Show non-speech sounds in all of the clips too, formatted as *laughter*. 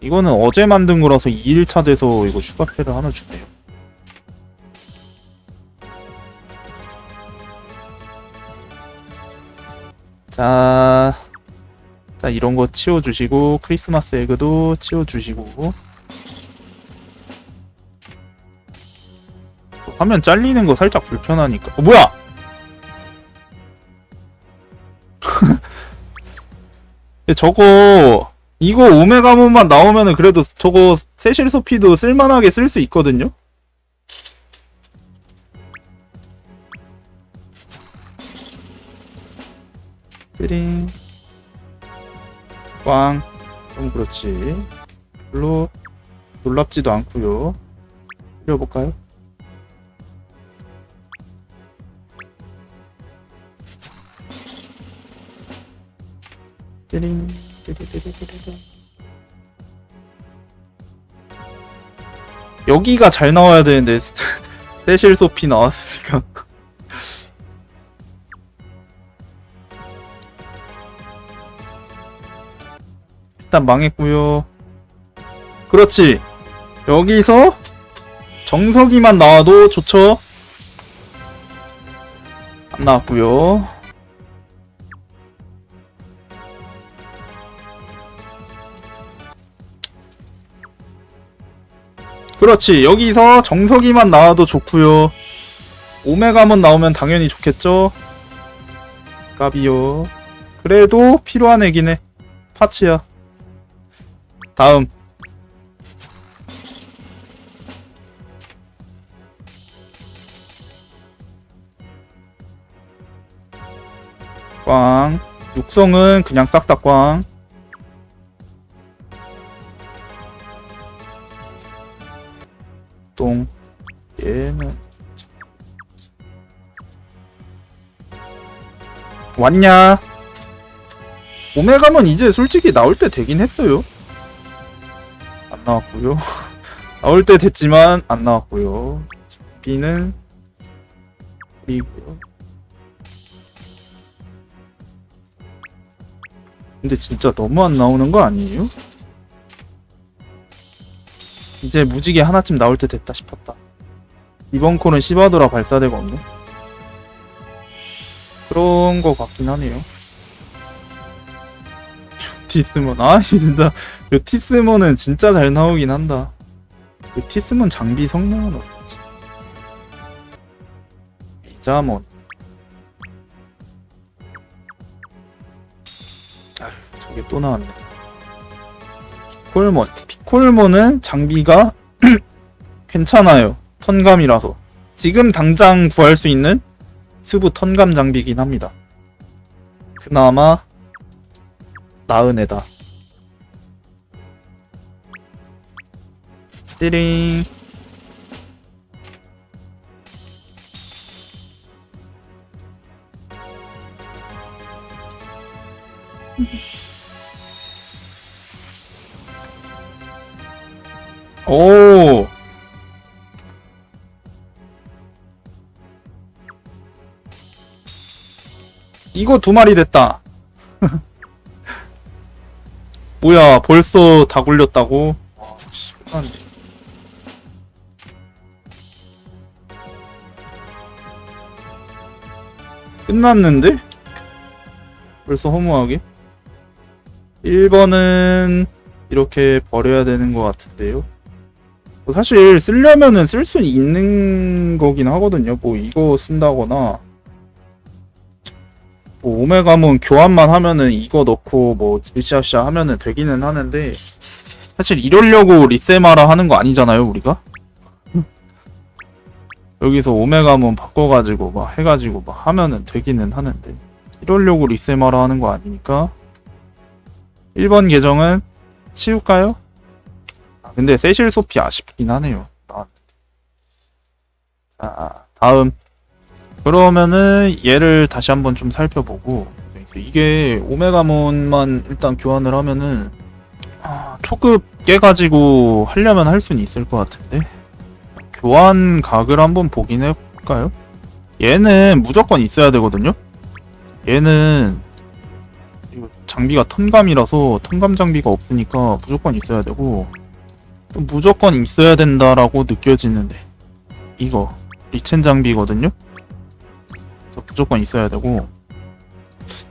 이거는 어제 만든 거라서 2일차 돼서 이거 추가 패를 하나 주네요. 자, 자 이런 거 치워주시고 크리스마스 에그도 치워주시고 화면 잘리는 거 살짝 불편하니까. 어 뭐야? *laughs* 저거 이거 오메가몬만 나오면은 그래도 저거 세실 소피도 쓸만하게 쓸 수 있거든요. 띠링 꽝. 좀 그렇지. 별로 놀랍지도 않고요. 그려볼까요? 띠링. 여기가 잘 나와야 되는데 세실 소피 나왔으니까 일단 망했고요 그렇지 여기서 정석이만 나와도 좋죠 안 나왔고요 그렇지. 여기서 정석이만 나와도 좋고요. 오메가몬 나오면 당연히 좋겠죠? 까비요. 그래도 필요한 애기네 파츠야. 다음. 꽝. 육성은 그냥 싹 다 꽝 왔냐 오메가몬 이제 솔직히 나올 때 되긴 했어요 안 나왔고요 *laughs* 나올 때 됐지만 안 나왔고요 B는 B고요 근데 진짜 너무 안 나오는 거 아니에요? 이제 무지개 하나쯤 나올 때 됐다 싶었다. 이번 콜은 시바도라 발사대가 없네. 그런 거 같긴 하네요. 티스몬, 아 *laughs* 진짜 요 티스몬은 진짜 잘 나오긴 한다. 요 티스몬 장비 성능은 어떻지? 이자몬. 아휴, 저게 또 나왔네. 피콜몬. 피콜몬은 장비가 *clears throat* 괜찮아요. 턴감이라서. 지금 당장 구할 수 있는 수부 턴감 장비긴 합니다. 그나마 나은 애다. 띠링. 이거 두 마리 됐다. *laughs* 뭐야, 벌써 다 굴렸다고? 와, 씨, 끝났네. 끝났는데? 벌써 허무하게? 1번은 이렇게 버려야 되는 것 같은데요. 뭐 사실 쓰려면은 쓸 수 있는 거긴 하거든요. 뭐 이거 쓴다거나 뭐 오메가몬 교환만 하면은 이거 넣고 뭐 으쌰으쌰 하면은 되기는 하는데 사실 이러려고 리세마라 하는 거 아니잖아요, 우리가? 여기서 오메가몬 바꿔가지고 막 해가지고 막 하면은 되기는 하는데 이러려고 리세마라 하는 거 아니니까 1번 계정은 치울까요? 아, 근데 세실 소피 아쉽긴 하네요. 나왔는데. 자, 다음. 그러면은 얘를 다시 한번 좀 살펴보고 이게 오메가몬만 일단 교환을 하면은 아, 초급 깨가지고 하려면 할 수는 있을 것 같은데 교환 각을 한번 보긴 해볼까요? 얘는 무조건 있어야 되거든요. 얘는 장비가 턴감이라서 턴감 장비가 없으니까 무조건 있어야 되고 또 무조건 있어야 된다라고 느껴지는데 이거 리첸 장비거든요. 무조건 있어야 되고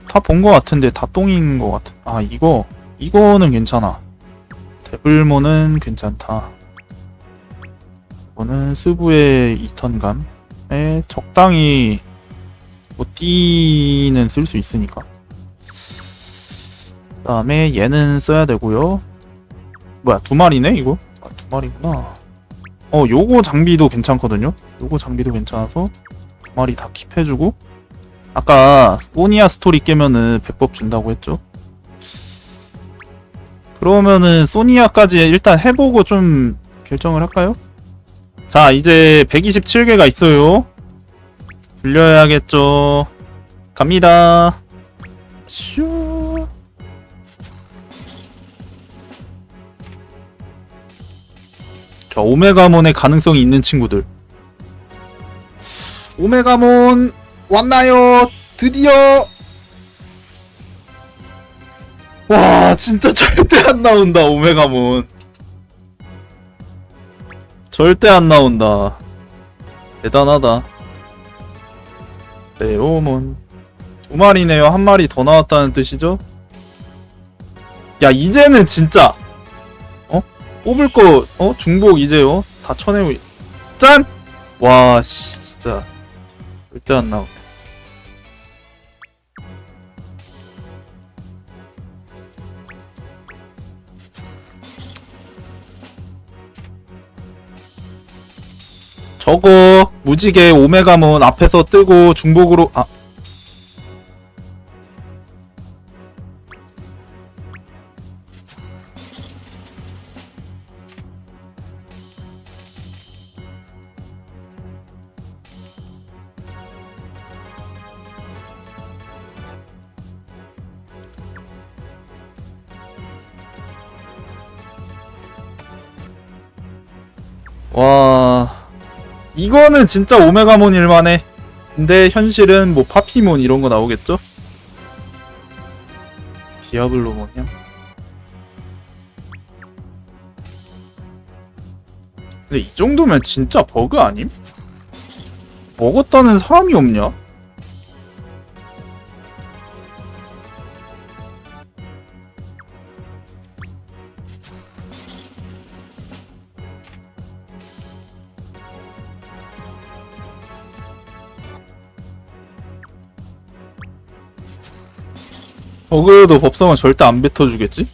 다 본 거 같은데 다 똥인 거 같아. 아 이거 이거는 괜찮아. 데블모는 괜찮다. 이거는 스부의 2턴감에 적당히 뭐 띠는 쓸 수 있으니까. 그 다음에 얘는 써야 되고요. 뭐야 두 마리네 이거? 아, 두 마리구나. 어 요거 장비도 괜찮거든요. 요거 장비도 괜찮아서 두 마리 다 킵해주고 아까 소니아 스토리 깨면은 100법 준다고 했죠. 그러면은 소니아까지 일단 해보고 좀 결정을 할까요? 자 이제 127개가 있어요. 불려야겠죠. 갑니다. 슈. 자, 오메가몬의 가능성이 있는 친구들. 오메가몬 왔나요? 드디어. 와, 진짜 절대 안 나온다, 오메가몬. 절대 안 나온다. 대단하다. 네오몬. 두 마리네요. 한 마리 더 나왔다는 뜻이죠? 야, 이제는 진짜. 어? 뽑을 거, 어? 중복 이제요? 다 쳐내고, 있- 짠! 와, 씨, 진짜. 절대 안 나오네. 저거 무지개 오메가몬 앞에서 뜨고 중복으로 아 이거는 진짜 오메가몬 일만해. 근데 현실은 뭐 파피몬 이런 거 나오겠죠? 디아블로몬이야? 근데 이 정도면 진짜 버그 아님? 먹었다는 사람이 없냐? 버그도 법성은 절대 안 뱉어주겠지?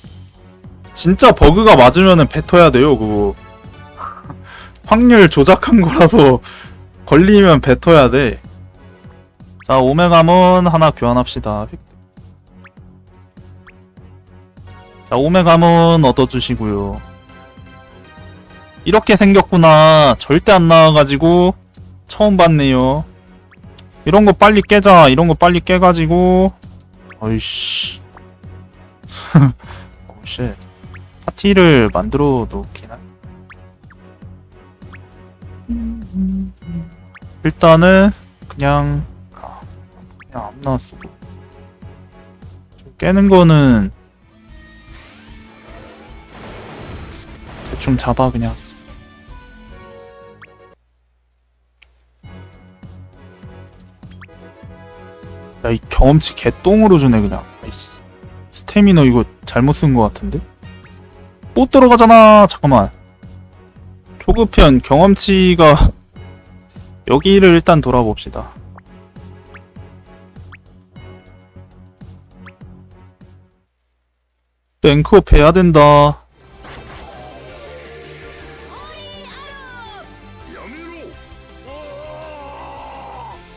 진짜 버그가 맞으면은 뱉어야 돼요, 그거. 확률 조작한 거라서 *laughs* 걸리면 뱉어야 돼. 자, 오메가몬 하나 교환합시다. 자, 오메가몬 얻어주시고요. 이렇게 생겼구나. 절대 안 나와가지고 처음 봤네요. 이런 거 빨리 깨자. 이런 거 빨리 깨가지고 어이씨. 오쉣. *laughs* 파티를 만들어 놓긴 한. 일단은 그냥 아, 그냥 안 나왔어. 깨는 거는 대충 잡아 그냥. 야, 이 경험치 개똥으로 주네, 그냥. 아이씨. 스태미너 이거 잘못 쓴 것 같은데? 못 들어가잖아! 잠깐만. 초급편 경험치가 *laughs* 여기를 일단 돌아봅시다. 랭크업 해야 된다.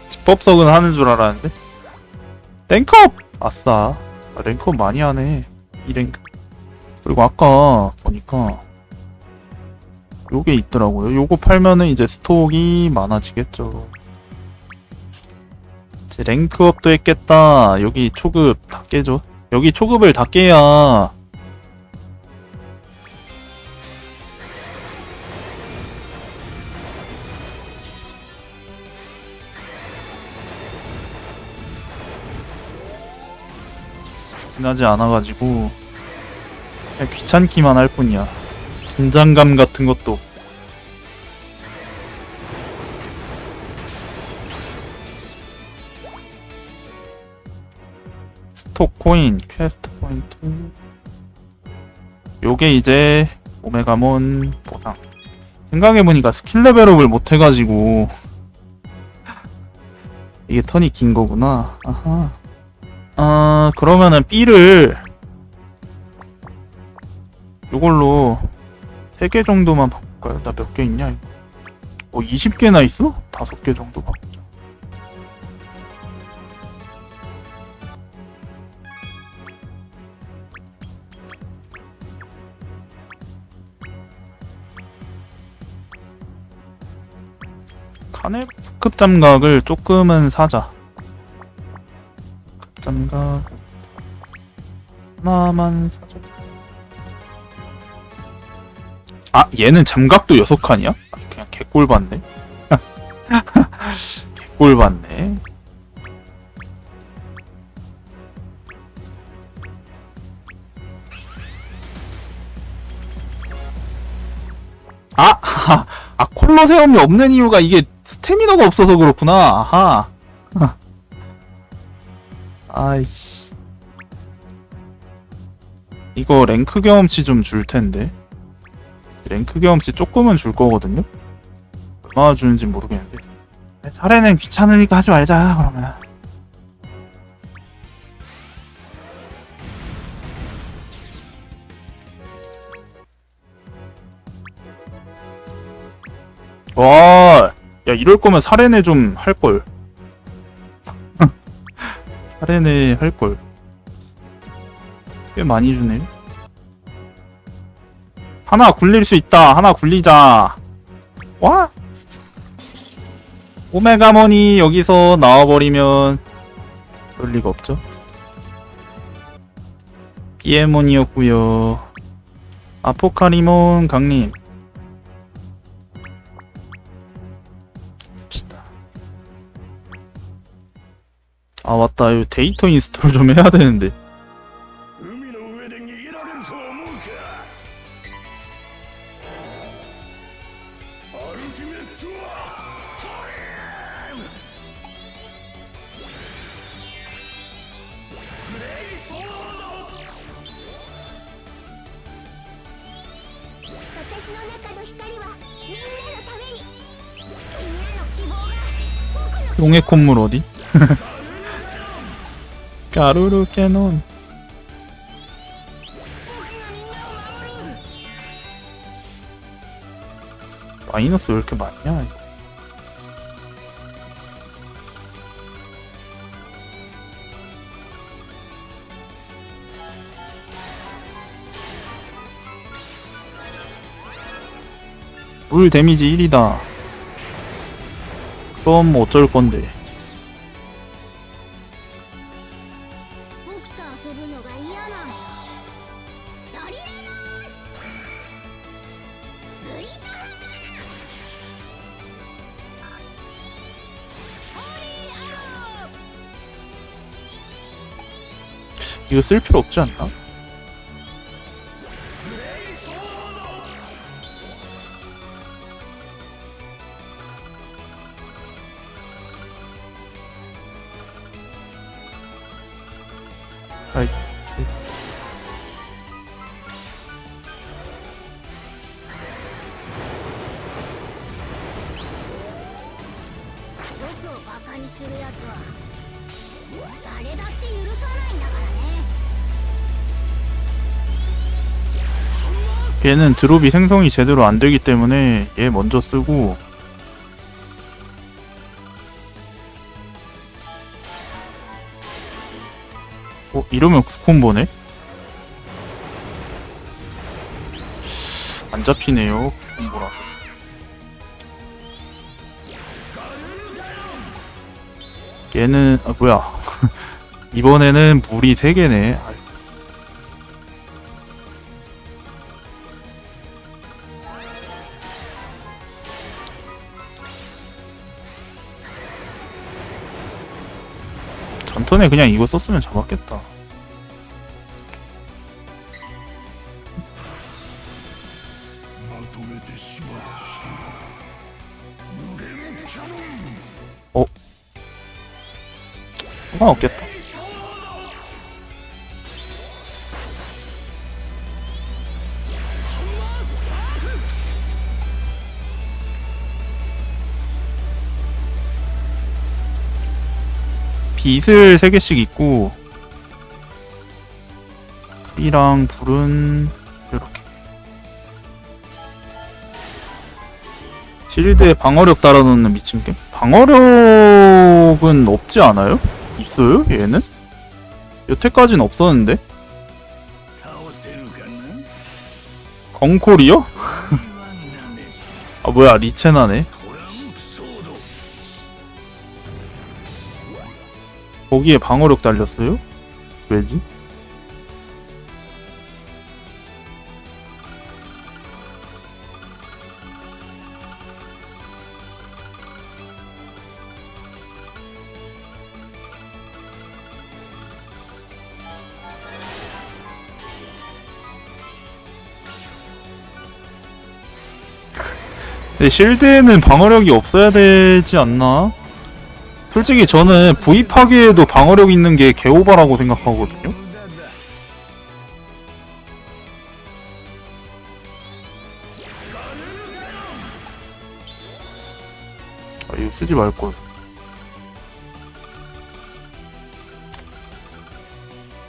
집법석은 하는 줄 알았는데? 랭크업! 아싸. 아, 랭크업 많이 하네. 이 랭크. 그리고 아까 보니까 요게 있더라고요. 요거 팔면은 이제 스톡이 많아지겠죠. 이제 랭크업도 했겠다. 여기 초급 다 깨죠. 여기 초급을 다 깨야 진하지 않아가지고 그냥 귀찮기만 할 뿐이야. 긴장감 같은 것도. 스톡 코인, 퀘스트 포인트. 요게 이제 오메가몬 보상. 생각해보니까 스킬 레벨업을 못해가지고 *laughs* 이게 턴이 긴 거구나. 아하. 아 그러면은 B를 요걸로 3개 정도만 바꿀까요? 나 몇 개 있냐 이거? 어 20개나 있어? 5개 정도 바꾸자 카네급 잠각을 조금은 사자 급 잠각 하나만 사자 아 얘는 잠각도 6칸이야? 그냥 개꼴 받네. 개꼴 받네. 아! *laughs* 아 콜로세움이 없는 이유가 이게 스태미너가 없어서 그렇구나. 아하 아이씨. 이거 랭크 경험치 좀 줄 텐데. 랭크 경험치 조금은 줄 거거든요? 얼마나 주는지 모르겠는데. 사례는 귀찮으니까 하지 말자 그러면. 와, 야 이럴 거면 사례네 좀 할걸 사례네 할걸 꽤 많이 주네 하나 굴릴 수 있다. 하나 굴리자. 와? 오메가몬이 여기서 나와버리면 그럴 리가 없죠. 비에몬이었고요. 아포카리몬 강림. 아 맞다 이거 데이터 인스톨 좀 해야 되는데 용의 콧물 어디? 가루루 캐논 마이너스 왜 이렇게 많냐 이거. 물 데미지 1이다 그럼 뭐 어쩔 건데 이거 쓸 필요 없지 않나? 僕誰だって許さないんだからね 걔는 드롭이 생성이 제대로 안 되기 때문에 얘 먼저 쓰고 어 이러면 쿠콤보네? 안 잡히네요 쿠콤보라 얘는 아 뭐야 이번에는 물이 3개네. 전턴에 그냥 이거 썼으면 잡았겠다. 어? 없겠다. 빛을 3개씩 있고 불이랑 불은 이렇게 실드에 방어력 달아놓는 미친 게임 방어력은 없지 않아요? 있어요? 얘는? 여태까진 없었는데 건콜이요? *laughs* 아 뭐야 리체나네 거기에 방어력 달렸어요? 왜지? 근데 실드에는 방어력이 없어야 되지 않나? 솔직히 저는 부입하기에도 방어력 있는 게 개오바라고 생각하거든요. 아, 이거 쓰지 말걸.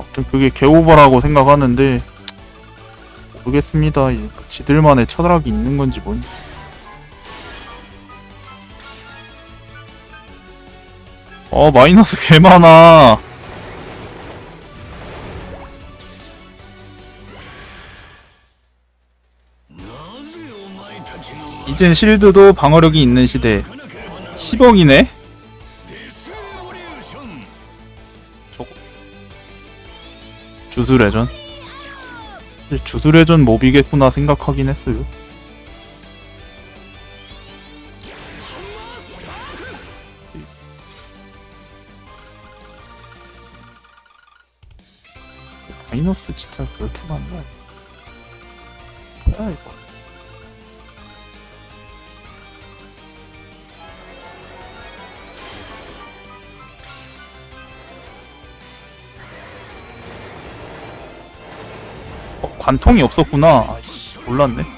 아무튼 그게 개오바라고 생각하는데 모르겠습니다. 지들만의 철학이 있는 건지 뭔지. 어 마이너스 개 많아. 이젠 실드도 방어력이 있는 시대. 10억이네? 주술회전? 주술회전 몹이겠구나 생각하긴 했어요. 마이너스 진짜 그렇게 많나? 뭐야 이거? 어, 관통이 없었구나. 아이씨, 몰랐네.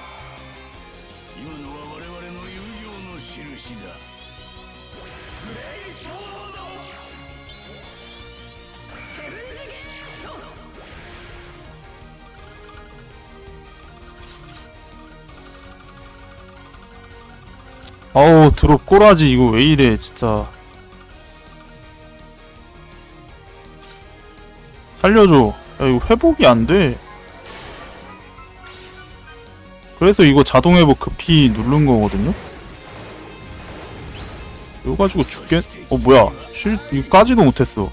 아우 드롭 꼬라지. 이거 왜 이래 진짜. 살려줘. 야 이거 회복이 안돼. 그래서 이거 자동 회복 급히 누른 거거든요? 이거 가지고 죽겠.. 어 뭐야. 실.. 이거 까지도 못했어.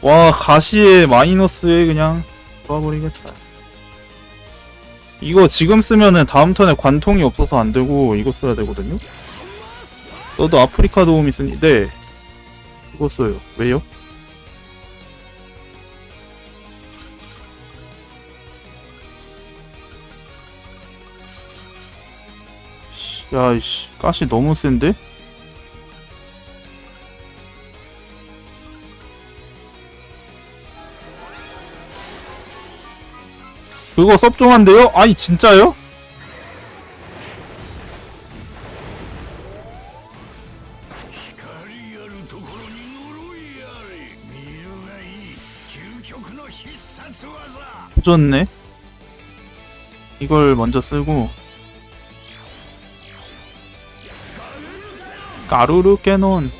와 가시에 마이너스에 그냥 돌아버리겠다. 이거 지금 쓰면은 다음 턴에 관통이 없어서 안 되고 이거 써야 되거든요 너도 아프리카 도움 있으니 네 이거 써요 왜요? 씨, 야이씨 가시 너무 센데? 그거 섭종한데요? 아니 진짜요? 좋네 이걸 먼저 쓰고 가루르 깨놓은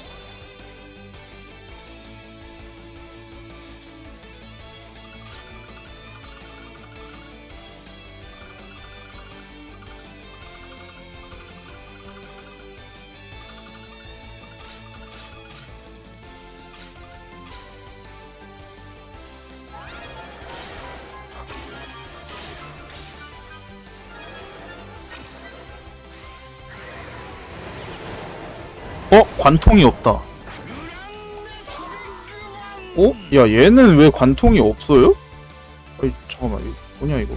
어? 관통이 없다 어? 야 얘는 왜 관통이 없어요? 어이 잠깐만 이거 뭐냐 이거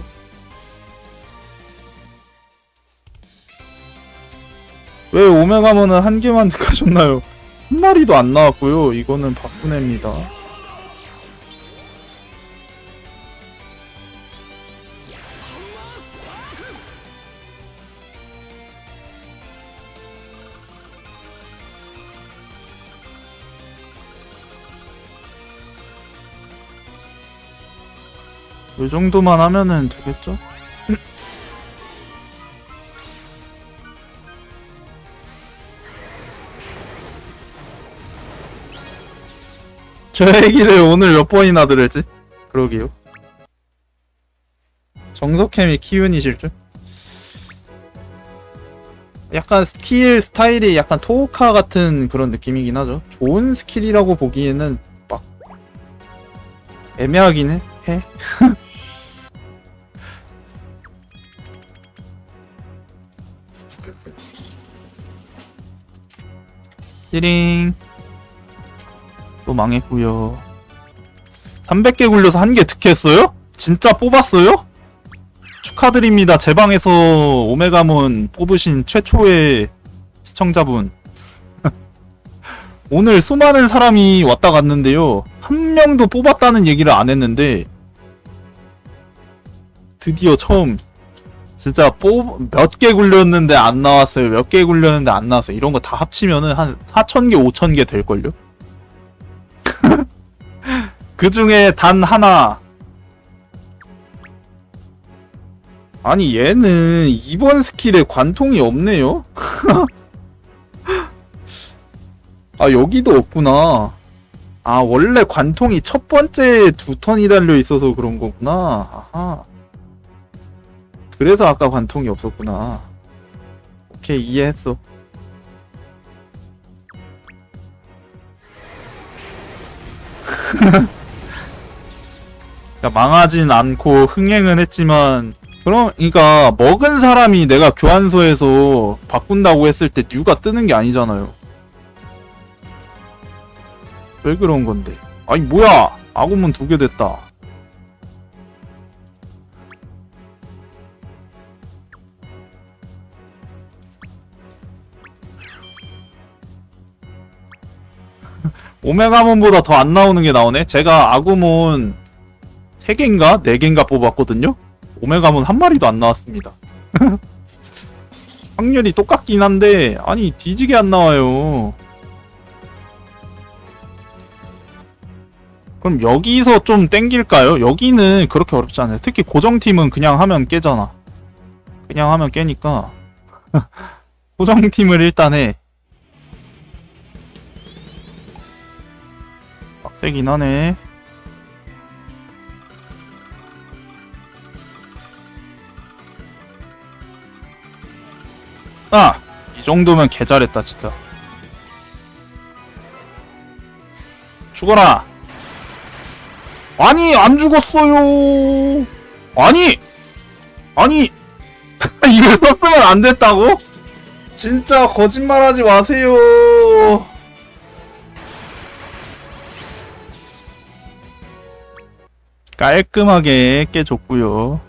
왜 오메가몬은 한 개만 *laughs* 가셨나요? 한 마리도 안 나왔고요 이거는 바꾸냅니다 이 정도만 하면은 되겠죠? *laughs* 저 얘기를 오늘 몇 번이나 들을지? 그러게요. 정석햄이 키운이실 줄? 약간 스킬 스타일이 약간 토우카 같은 그런 느낌이긴 하죠. 좋은 스킬이라고 보기에는 막 애매하긴 해. *laughs* 띠링. 또 망했고요. 300개 굴려서 한 개 득했어요? 진짜 뽑았어요? 축하드립니다. 제 방에서 오메가몬 뽑으신 최초의 시청자분. *laughs* 오늘 수많은 사람이 왔다 갔는데요. 한 명도 뽑았다는 얘기를 안 했는데 드디어 처음 진짜 뽑 몇 개 굴렸는데 안 나왔어요. 몇 개 굴렸는데 안 나왔어요. 이런 거 다 합치면은 한 4,000개, 5,000개 될 걸요. 그 중에 단 하나 아니 얘는 이번 스킬에 관통이 없네요. *laughs* 아 여기도 없구나. 아 원래 관통이 첫 번째 두 턴이 달려 있어서 그런 거구나. 아하. 그래서 아까 관통이 없었구나. 오케이, 이해했어. *laughs* 그러니까 망하진 않고 흥행은 했지만 그럼 그러니까 먹은 사람이 내가 교환소에서 바꾼다고 했을 때 뉴가 뜨는 게 아니잖아요. 왜 그런 건데? 아니 뭐야? 아구문 두 개 됐다. 오메가몬보다 더 안 나오는 게 나오네? 제가 아구몬 3개인가? 4개인가 뽑았거든요? 오메가몬 한 마리도 안 나왔습니다. *laughs* 확률이 똑같긴 한데, 아니, 뒤지게 안 나와요. 그럼 여기서 좀 땡길까요? 여기는 그렇게 어렵지 않아요. 특히 고정팀은 그냥 하면 깨잖아. 그냥 하면 깨니까. *laughs* 고정팀을 일단 해. 세긴 하네. 아! 이 정도면 개 잘했다, 진짜. 죽어라! 아니, 안 죽었어요! 아니! 아니! *laughs* 이거 썼으면 안 됐다고? 진짜 거짓말 하지 마세요! 깔끔하게 깨줬고요.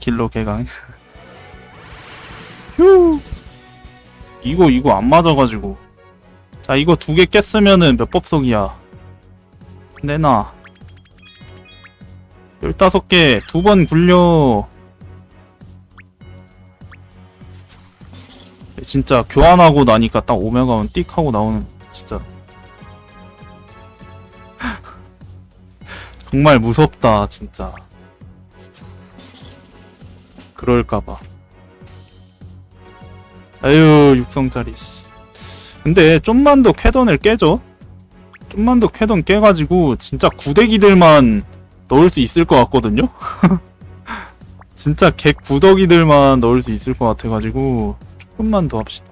킬로 개강. *laughs* 휴. 이거 이거 안 맞아가지고. 자 이거 두 개 깼으면은 몇 법석이야. 내놔. 열다섯 개두 번 굴려. 진짜 교환하고 나니까 딱 오메가원 띡 하고 나오는 정말 무섭다, 진짜. 그럴까봐. 아유, 육성짜리, 씨. 근데, 좀만 더 쾌던을 깨죠? 좀만 더 쾌던 깨가지고, 진짜 구대기들만 넣을 수 있을 것 같거든요? *laughs* 진짜 개 구더기들만 넣을 수 있을 것 같아가지고, 조금만 더 합시다.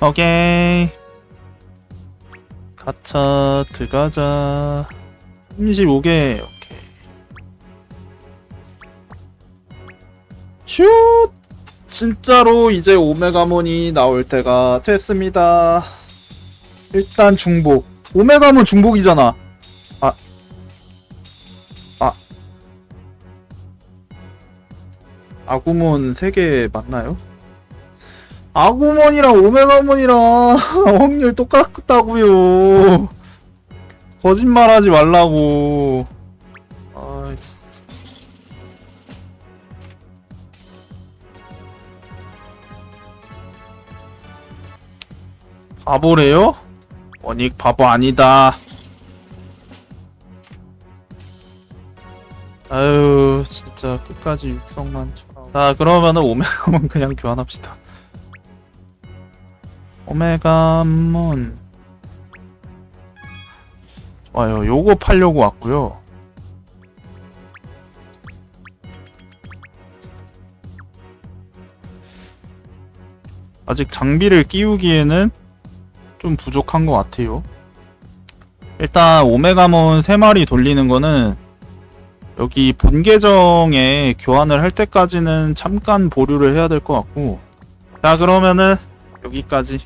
오케이. 가차 들어가자. 35개. 오케이. 슛! 진짜로 이제 오메가몬이 나올 때가 됐습니다. 일단 중복. 오메가몬 중복이잖아. 아. 아. 아구몬 3개 맞나요? 아구몬이랑 오메가몬이랑 *laughs* 확률 똑같다고요. 거짓말하지 말라고. 아, 진짜. 바보래요? 원익 바보 아니다. 아유 진짜 끝까지 육성만 쳐. 자 그러면은 오메가몬 그냥 교환합시다. 오메가몬 좋아요. 요거 팔려고 왔고요. 아직 장비를 끼우기에는 좀 부족한 것 같아요. 일단 오메가몬 3마리 돌리는 거는 여기 본 계정에 교환을 할 때까지는 잠깐 보류를 해야 될 것 같고 자 그러면은 여기까지